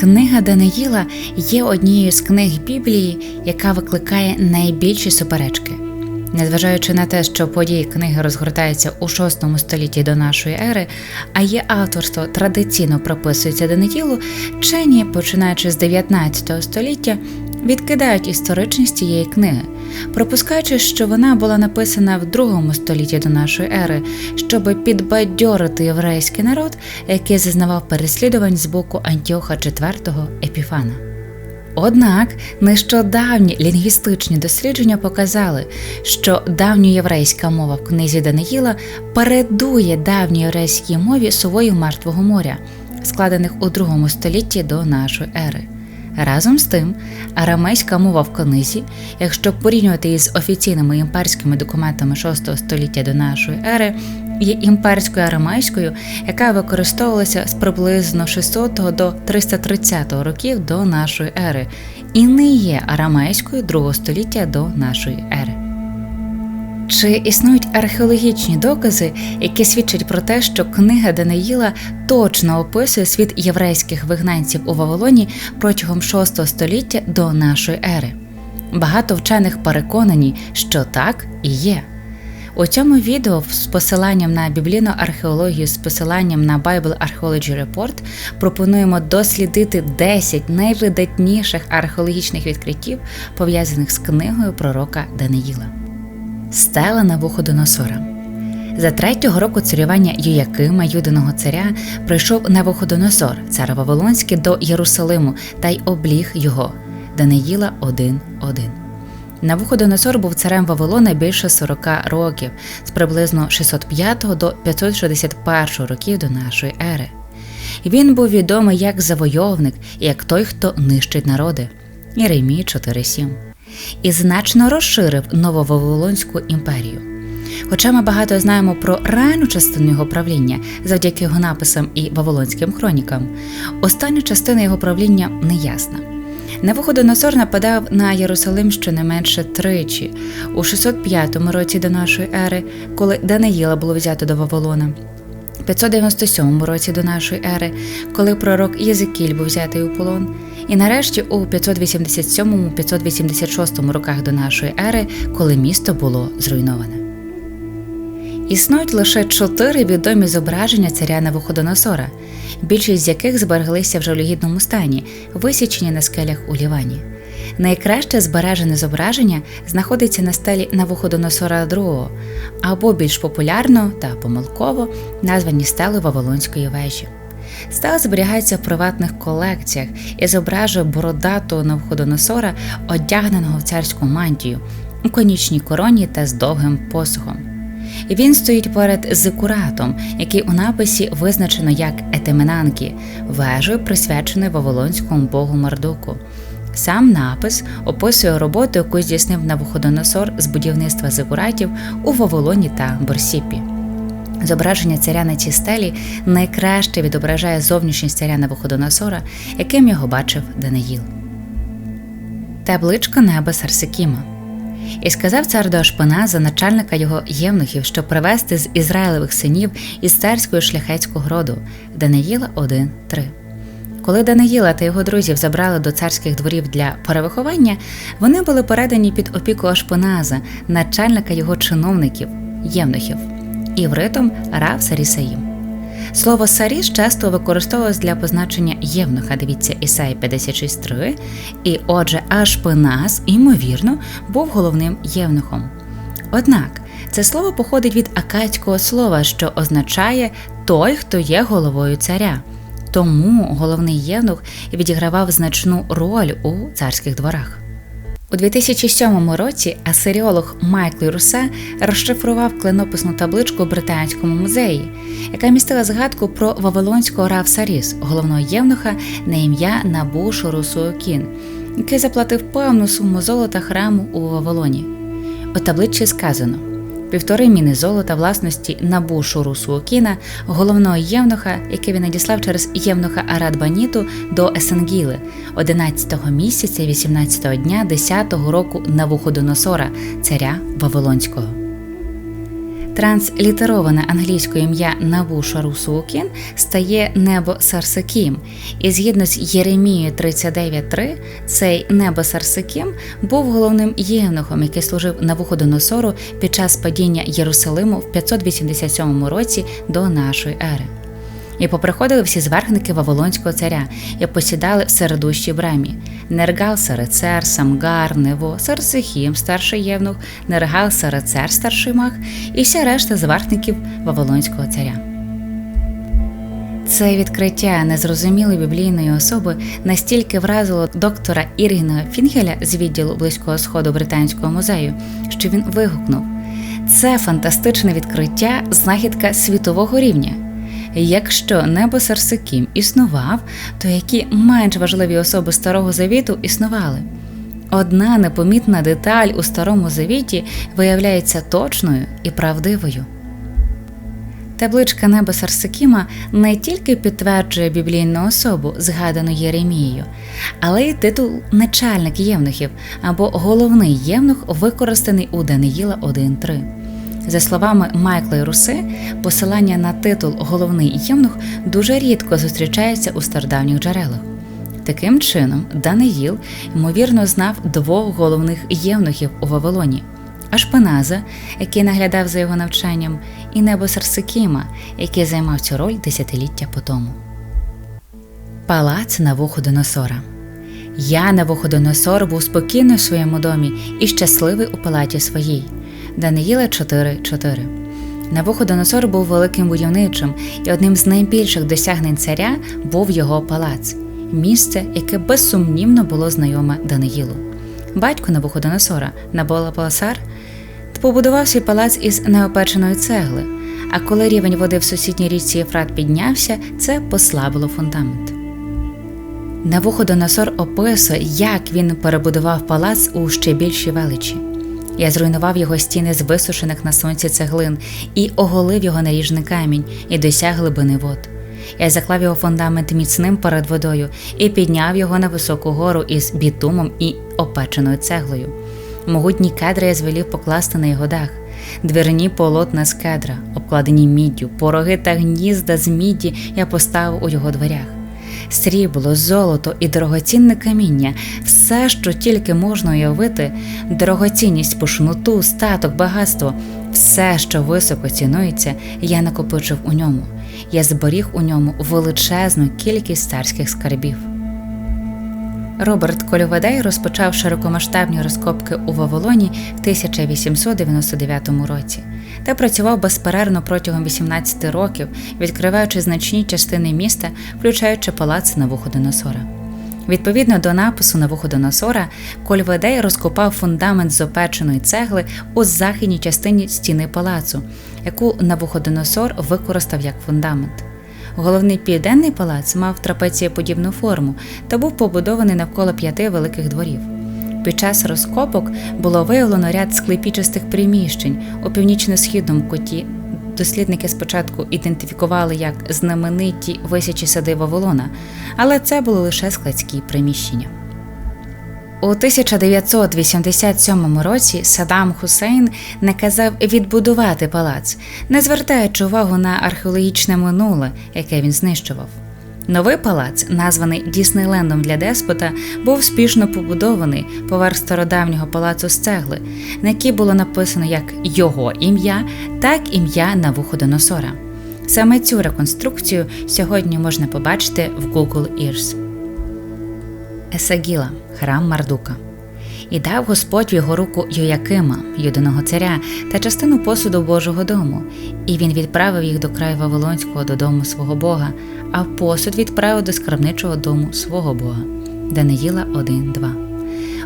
Книга Даниїла є однією з книг Біблії, яка викликає найбільші суперечки. Незважаючи на те, що події книги розгортаються у VI столітті до нашої ери, а її авторство традиційно прописується Даниїлу, вчені, починаючи з 19 століття, відкидають історичність цієї книги, пропускаючи, що вона була написана в другому столітті до нашої ери, щоб підбадьорити єврейський народ, який зазнавав переслідувань з боку Антіоха IV Епіфана. Однак нещодавні лінгвістичні дослідження показали, що давньоєврейська мова в книзі Даниїла передує давньоєврейській мові Сувою Мертвого моря, складених у другому столітті до нашої ери. Разом з тим, арамейська мова в книзі, якщо порівнювати її з офіційними імперськими документами VI століття до нашої ери, є імперською арамейською, яка використовувалася з приблизно 600 до 330 років до нашої ери, і не є арамейською другого століття до нашої ери. Чи існують археологічні докази, які свідчать про те, що книга Даниїла точно описує світ єврейських вигнанців у Вавилоні протягом VI століття до нашої ери? Багато вчених переконані, що так і є. У цьому відео з посиланням на біблійну археологію, з посиланням на Bible Archaeology Report пропонуємо дослідити 10 найвидатніших археологічних відкриттів, пов'язаних з книгою пророка Даниїла. Стела Навуходоносора за третього року царювання Юякима, юдиного царя, прийшов Навуходоносор, цар Вавилонський, до Єрусалиму та й обліг його. Даниїла 1.1 Навуходоносор був царем Вавилона більше 40 років, з приблизно 605 до 561 років до нашої ери. Він був відомий як завойовник як той, хто нищить народи. Єремій 4.7 і значно розширив Нововавилонську імперію. Хоча ми багато знаємо про ранню частину його правління завдяки його написам і вавилонським хронікам, остання частина його правління неясна. Навуходоносор нападав на Єрусалим щонайменше тричі у 605 році до нашої ери, коли Даниїла було взято до Вавилона. 597 році до нашої ери, коли пророк Єзекіль був взятий у полон, і нарешті у 587-586 роках до нашої ери, коли місто було зруйноване. Існують лише чотири відомі зображення царя Навуходоносора, більшість з яких збереглися в жалюгідному стані, висічені на скелях у Лівані. Найкраще збережене зображення знаходиться на стелі Навуходоносора II, або більш популярно та помилково названі стели Вавилонської вежі. Стела зберігається в приватних колекціях і зображує бородатого Навуходоносора, одягненого в царську мантію, у конічній короні та з довгим посухом. І він стоїть перед зикуратом, який у написі визначено як етеменанки, вежею, присвяченою Вавилонському богу Мардуку. Сам напис описує роботу, яку здійснив Навуходоносор з будівництва зикуратів у Вавилоні та Борсіпі. Зображення царя на цій стелі найкраще відображає зовнішність царя Навуходоносора, яким його бачив Даниїл. Табличка неба Сарсикіма. І сказав цар до Ашпеназа, начальника його євнухів, щоб привести з Ізраїлевих синів із царського шляхетського роду Даниїла 1.3. Коли Даниїла та його друзів забрали до царських дворів для перевиховання, вони були передані під опіку Ашпеназа, начальника його чиновників, євнухів, івритом Рав Сарісаїм. Слово Саріс часто використовувалось для позначення євнуха, дивіться Ісаї 56.3, і отже, Ашпеназ, ймовірно, був головним євнухом. Однак це слово походить від акадського слова, що означає той, хто є головою царя. Тому головний євнух відігравав значну роль у царських дворах. У 2007 році асиріолог Майкл Русе розшифрував кленописну табличку в Британському музеї, яка містила згадку про Вавилонського Рав Саріс, головного євнуха на ім'я Набушу Русуокін, який заплатив певну суму золота храму у Вавилоні. У табличці сказано півтори міни золота власності Набу Шуру Суокіна, головного євнуха, який він надіслав через євнуха Арадбаніту до Есенгіли 11-го місяця 18-го дня 10-го року Навуходоносора, царя Вавилонського. Транслітероване англійською ім'я Навушарусукін стає небо Сарсакім, і згідно з Єремією 39.3, цей небо Сарсакім був головним євнухом, який служив Навуходоносору під час падіння Єрусалиму в 587 році до нашої ери. І поприходили всі зверхники Вавилонського царя і посідали в середущій брамі. Нергал Сарецер, Самгар, Нево, Сарсихім, старший євнух, Нергал Сарецер, старший мах, і вся решта зверхників Вавилонського царя. Це відкриття незрозумілої біблійної особи настільки вразило доктора Іргіна Фінгеля з відділу близького сходу британського музею, що він вигукнув: це фантастичне відкриття, знахідка світового рівня. Якщо небо Сарсикім існував, то які менш важливі особи Старого Завіту існували? Одна непомітна деталь у Старому Завіті виявляється точною і правдивою. Табличка неба Сарсикіма не тільки підтверджує біблійну особу, згадану Єремією, але й титул начальник євнухів або головний євнух, використаний у Даниїла 1.3. За словами Майкла Руси, посилання на титул Головний євнух дуже рідко зустрічається у стародавніх джерелах. Таким чином, Даниїл ймовірно знав двох головних євнухів у Вавилоні Ашпеназа, який наглядав за його навчанням, і Небо Сарсикіма, який займав цю роль десятиліття по тому. Палац Навуходоносора Я, Навуходоносор, був спокійний у своєму домі і щасливий у палаті своїй. Даниїла 4.4 Навуходоносор був великим будівничим, і одним з найбільших досягнень царя був його палац, місце, яке безсумнівно було знайоме Даниїлу. Батько Навуходоносора, Наболапаласар, побудував свій палац із неопеченої цегли. А коли рівень води в сусідній річці Єфрат піднявся, це послабило фундамент. Навуходоносор описує, як він перебудував палац у ще більшій величі. Я зруйнував його стіни з висушених на сонці цеглин і оголив його наріжний камінь і досяг глибини вод. Я заклав його фундамент міцним перед водою і підняв його на високу гору із бітумом і опеченою цеглою. Могутні кедри я звелів покласти на його дах, дверні полотна з кедра, обкладені міддю, пороги та гнізда з мідді я поставив у його дверях. Срібло, золото і дорогоцінне каміння, все, що тільки можна уявити, дорогоцінність пушноту, статок, багатство, все, що високо цінується, я накопичив у ньому. Я зберіг у ньому величезну кількість царських скарбів. Роберт Кольоведей розпочав широкомасштабні розкопки у Вавилоні в 1899 році та працював безперервно протягом 18 років, відкриваючи значні частини міста, включаючи палац Навуходоносора. Відповідно до напису Навуходоносора, Кольведей розкопав фундамент з опеченої цегли у західній частині стіни палацу, яку Навуходоносор використав як фундамент. Головний південний палац мав трапецієподібну форму та був побудований навколо п'яти великих дворів. Під час розкопок було виявлено ряд склепічастих приміщень у північно-східному куті. Дослідники спочатку ідентифікували як знамениті висячі сади Вавилона, але це були лише складські приміщення. У 1987 році Саддам Хусейн наказав відбудувати палац, не звертаючи увагу на археологічне минуле, яке він знищував. Новий палац, названий Діснейлендом для деспота, був спішно побудований поверх стародавнього палацу з цегли, на якій було написано як його ім'я, так ім'я Навуходоносора. Саме цю реконструкцію сьогодні можна побачити в Google Earth. Есагіла храм Мардука. І дав Господь в його руку Йоякима, юдиного царя, та частину посуду Божого дому, і він відправив їх до краю Вавилонського додому свого Бога, а посуд відправив до скарбничого дому свого Бога. Даниїла 1.2.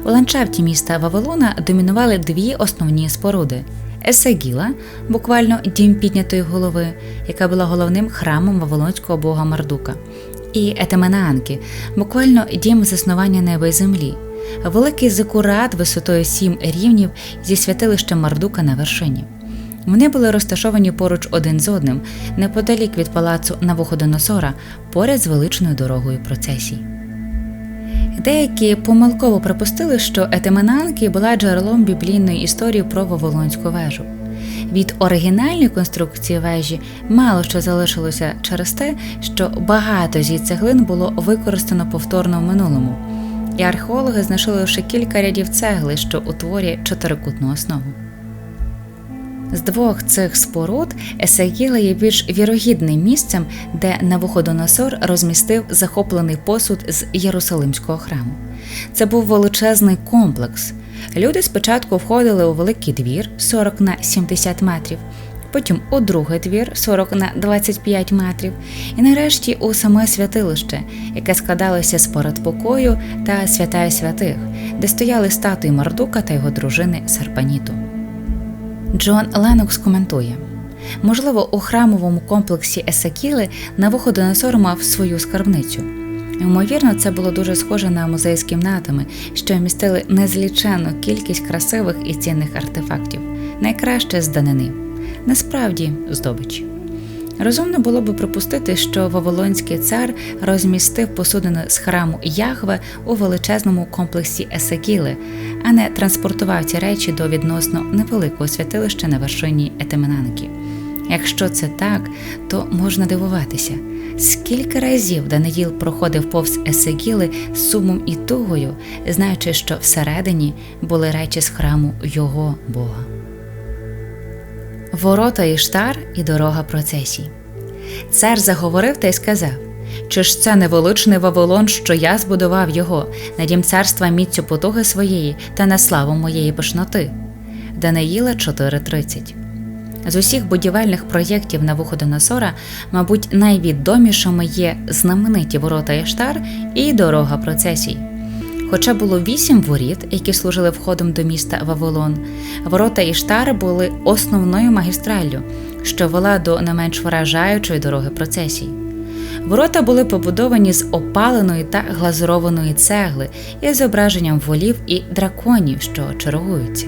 У ландшафті міста Вавилона домінували дві основні споруди: Есагіла, буквально дім піднятої голови, яка була головним храмом Вавилонського бога Мардука, і Етеменаанки, буквально дім заснування неба і землі великий зикурат висотою сім рівнів зі святилищем Мардука на вершині. Вони були розташовані поруч один з одним, неподалік від палацу Навуходоносора, поряд з величною дорогою процесій. Деякі помилково припустили, що Етеменанки була джерелом біблійної історії про Вавилонську вежу. Від оригінальної конструкції вежі мало що залишилося через те, що багато зі цеглин було використано повторно в минулому, і археологи знайшли лише кілька рядів цегли, що утворює чотирикутну основу. З двох цих споруд Есагіла є більш вірогідним місцем, де Навуходоносор розмістив захоплений посуд з Єрусалимського храму. Це був величезний комплекс. Люди спочатку входили у великий двір 40 на 70 метрів, потім у другий двір 40 на 25 метрів, і нарешті у саме святилище, яке складалося з передпокою та святая святих, де стояли статуї Мардука та його дружини Серпаніту. Джон Ленокс коментує: можливо, у храмовому комплексі Есакіли Навуходоносор мав свою скарбницю. Ймовірно, це було дуже схоже на музей з кімнатами, що вмістили незліченну кількість красивих і цінних артефактів, найкраще з данини, насправді здобичі. Розумно було би припустити, що Вавилонський цар розмістив посудини з храму Яхве у величезному комплексі Есекіли, а не транспортував ці речі до відносно невеликого святилища на вершині Етеменанки. Якщо це так, то можна дивуватися, скільки разів Даниїл проходив повз Есегіли з сумом і тугою, знаючи, що всередині були речі з храму його Бога. Ворота Іштар і дорога процесій. Цар заговорив та й сказав: Чи ж це невеличний Вавилон, що я збудував його, на дім царства міцю потуги своєї та на славу моєї пишноти? Даниїла 4.30 з усіх будівельних проєктів на Навуходоносора, мабуть, найвідомішими є знамениті ворота Іштар і дорога процесій. Хоча було вісім воріт, які служили входом до міста Вавилон, ворота Іштар були основною магістраллю, що вела до не менш вражаючої дороги процесій. Ворота були побудовані з опаленої та глазурованої цегли із зображенням волів і драконів, що чергуються.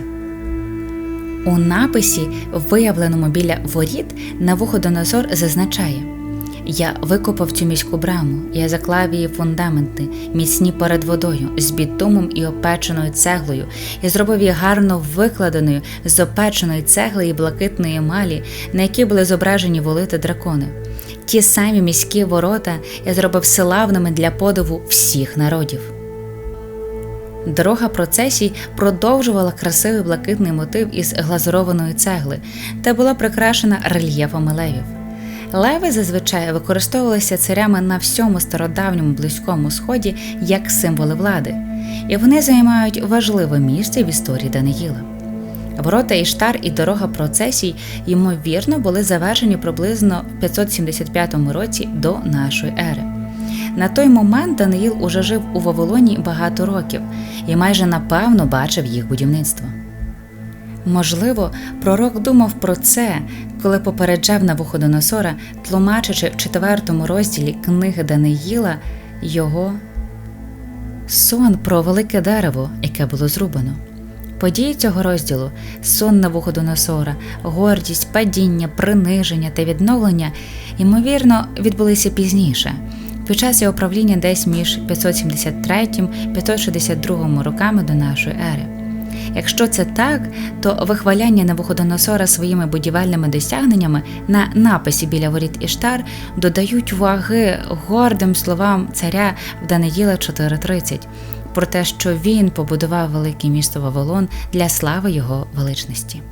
У написі, виявленому біля воріт, Навуходоносор зазначає. Я викопав цю міську браму, я заклав її фундаменти, міцні перед водою, з бітумом і опеченою цеглою, і зробив її гарно викладеною з опеченої цегли і блакитної емалі, на якій були зображені воли та дракони. Ті самі міські ворота я зробив славними для подиву всіх народів. Дорога процесій продовжувала красивий блакитний мотив із глазурованої цегли та була прикрашена рельєфами левів. Леви зазвичай використовувалися царями на всьому стародавньому близькому сході як символи влади, і вони займають важливе місце в історії Даниїла. Ворота Іштар і дорога процесій, ймовірно, були завершені приблизно в 575 році до нашої ери. На той момент Даниїл уже жив у Вавилоні багато років і майже напевно бачив їх будівництво. Можливо, пророк думав про це, коли попереджав Навуходоносора, тлумачачи в четвертому розділі книги Даниїла його сон про велике дерево, яке було зрубано. Події цього розділу сон Навуходоносора, гордість, падіння, приниження та відновлення, ймовірно, відбулися пізніше, під час його правління десь між 573 562 роками до нашої ери. Якщо це так, то вихваляння Навуходоносора своїми будівельними досягненнями на написі біля воріт Іштар додають ваги гордим словам царя в Даниїла 4.30 про те, що він побудував велике місто Вавилон для слави його величності.